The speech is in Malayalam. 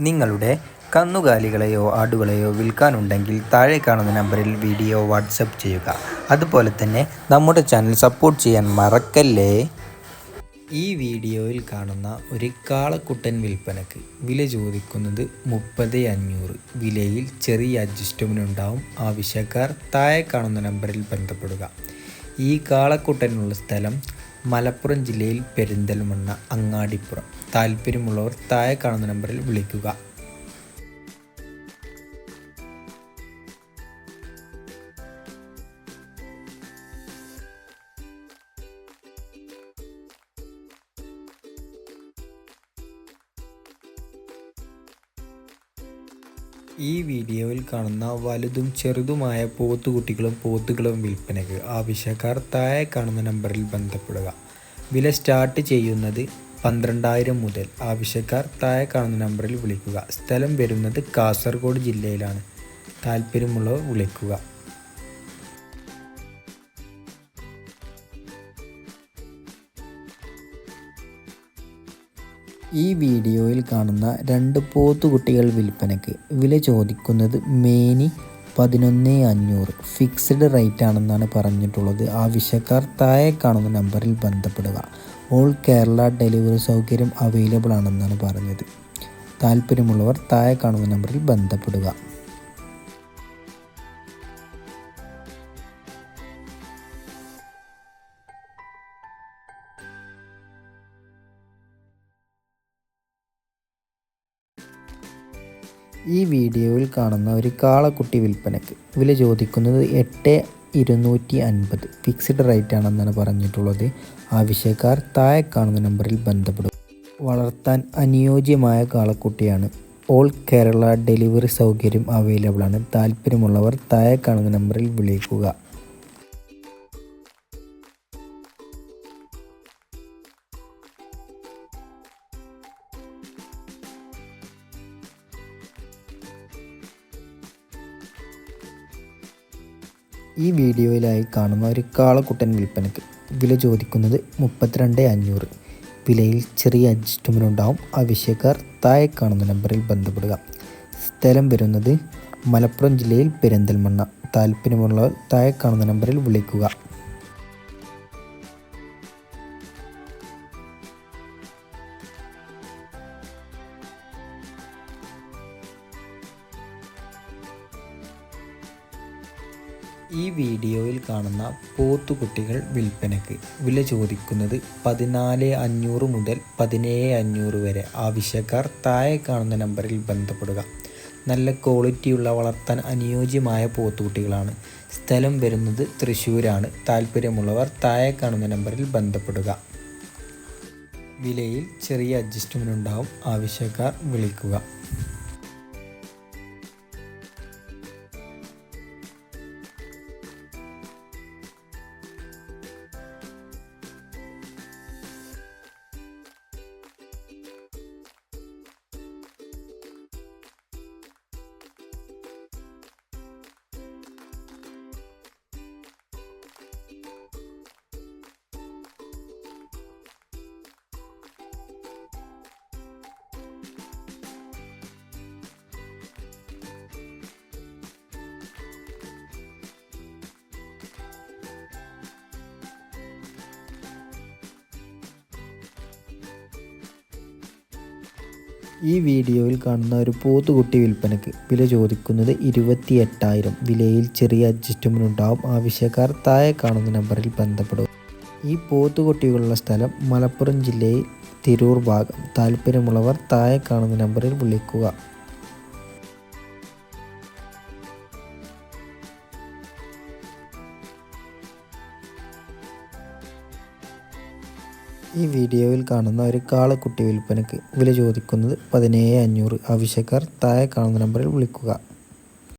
നിങ്ങളുടെ കന്നുകാലികളെയോ ആടുകളെയോ വിൽക്കാനുണ്ടെങ്കിൽ താഴെ കാണുന്ന നമ്പറിൽ വീഡിയോ വാട്സപ്പ് ചെയ്യുക. അതുപോലെ തന്നെ നമ്മുടെ ചാനൽ സപ്പോർട്ട് ചെയ്യാൻ മറക്കല്ലേ? ഈ വീഡിയോയിൽ കാണുന്ന ഒരു കാളക്കുട്ടൻ വിൽപ്പനക്ക് വില ചോദിക്കുന്നത് മുപ്പത് അഞ്ഞൂറ്. വിലയിൽ ചെറിയ അഡ്ജസ്റ്റ്മെന്റ് ഉണ്ടാവും. ആവശ്യക്കാർ താഴെ കാണുന്ന നമ്പറിൽ ബന്ധപ്പെടുക. ഈ കാളക്കുട്ടനുള്ള സ്ഥലം മലപ്പുറം ജില്ലയിൽ പെരിന്തൽമണ്ണ അങ്ങാടിപ്പുറം. താല്പര്യമുള്ളവർ താഴെ കാണുന്ന നമ്പറിൽ വിളിക്കുക. ഈ വീഡിയോയിൽ കാണുന്ന വലുതും ചെറുതുമായ പോത്തുകുട്ടികളും പോത്തുകളും വിൽപ്പനയ്ക്ക് ആവശ്യക്കാർ താഴെ കാണുന്ന നമ്പറിൽ ബന്ധപ്പെടുക. വില സ്റ്റാർട്ട് ചെയ്യുന്നത് പന്ത്രണ്ടായിരം മുതൽ ആവശ്യക്കാർ താഴെ കാണുന്ന നമ്പറിൽ വിളിക്കുക. സ്ഥലം വരുന്നത് കാസർഗോഡ് ജില്ലയിലാണ്. താല്പര്യമുള്ളവർ വിളിക്കുക. ഈ വീഡിയോയിൽ കാണുന്ന രണ്ട് പോത്തുകുട്ടികൾ വിൽപ്പനയ്ക്ക് വില ചോദിക്കുന്നത് മേനി പതിനൊന്ന് അഞ്ഞൂറ്. ഫിക്സ്ഡ് റേറ്റ് ആണെന്നാണ് പറഞ്ഞിട്ടുള്ളത്. ആവശ്യക്കാർ താഴെ കാണുന്ന നമ്പറിൽ ബന്ധപ്പെടുക. ഓൾ കേരള ഡെലിവറി സൗകര്യം അവൈലബിൾ ആണെന്നാണ് പറഞ്ഞത്. താല്പര്യമുള്ളവർ താഴെ കാണുന്ന നമ്പറിൽ ബന്ധപ്പെടുക. ഈ വീഡിയോയിൽ കാണുന്ന ഒരു കാളക്കുട്ടി വിൽപ്പനയ്ക്ക് വില ചോദിക്കുന്നത് എട്ട് ഇരുന്നൂറ്റി അൻപത്. ഫിക്സ്ഡ് റേറ്റ് ആണെന്നാണ് പറഞ്ഞിട്ടുള്ളത്. ആവശ്യക്കാർ താഴെ കാണുന്ന നമ്പറിൽ ബന്ധപ്പെടും. വളർത്താൻ അനുയോജ്യമായ കാളക്കുട്ടിയാണ്. ഓൾ കേരള ഡെലിവറി സൗകര്യം അവൈലബിൾ ആണ്. താല്പര്യമുള്ളവർ താഴെ കാണുന്ന നമ്പറിൽ വിളിക്കുക. ഈ വീഡിയോയിലായി കാണുന്ന ഒരു കാളക്കുട്ടൻ വിൽപ്പനയ്ക്ക് വില ചോദിക്കുന്നത് മുപ്പത്തിരണ്ട് അഞ്ഞൂറ്. വിലയിൽ ചെറിയ അഡ്ജസ്റ്റ്മെന്റ് ഉണ്ടാവും. ആവശ്യക്കാർ താഴെ കാണുന്ന നമ്പറിൽ ബന്ധപ്പെടുക. സ്ഥലം വരുന്നത് മലപ്പുറം ജില്ലയിൽ പെരിന്തൽമണ്ണ. താല്പര്യമുള്ളവർ താഴെ കാണുന്ന നമ്പറിൽ വിളിക്കുക. ഈ വീഡിയോയിൽ കാണുന്ന പോത്തുകുട്ടികൾ വിൽപ്പനയ്ക്ക് വില ചോദിക്കുന്നത് പതിനാല് അഞ്ഞൂറ് മുതൽ പതിനേഴ് അഞ്ഞൂറ് വരെ. ആവശ്യക്കാർ താഴെ കാണുന്ന നമ്പറിൽ ബന്ധപ്പെടുക. നല്ല ക്വാളിറ്റിയുള്ള വളർത്താൻ അനുയോജ്യമായ പോത്തുകുട്ടികളാണ്. സ്ഥലം വരുന്നത് തൃശ്ശൂരാണ്. താല്പര്യമുള്ളവർ താഴെ കാണുന്ന നമ്പറിൽ ബന്ധപ്പെടുക. വിലയിൽ ചെറിയ അഡ്ജസ്റ്റ്മെന്റ് ഉണ്ടാവും ആവശ്യക്കാർ വിളിക്കുക. ഈ വീഡിയോയിൽ കാണുന്ന ഒരു പോത്തുകുട്ടി വിൽപ്പനയ്ക്ക് വില ചോദിക്കുന്നത് ഇരുപത്തി എട്ടായിരം വിലയിൽ ചെറിയ അഡ്ജസ്റ്റ്മെന്റ് ഉണ്ടാവും ആവശ്യക്കാർ താഴെ കാണുന്ന നമ്പറിൽ ബന്ധപ്പെടും ഈ പോത്തുകുട്ടികളുള്ള സ്ഥലം മലപ്പുറം ജില്ലയിൽ തിരൂർ ഭാഗം. താല്പര്യമുള്ളവർ താഴെ കാണുന്ന നമ്പറിൽ വിളിക്കുക. ഈ വീഡിയോയിൽ കാണുന്ന ഒരു കാളക്കുട്ടി വിൽപ്പനയ്ക്ക് വില ചോദിക്കുന്നത് പതിനേഴ് അഞ്ഞൂറ്. ആവശ്യക്കാർ താഴെ കാണുന്ന നമ്പറിൽ വിളിക്കുക.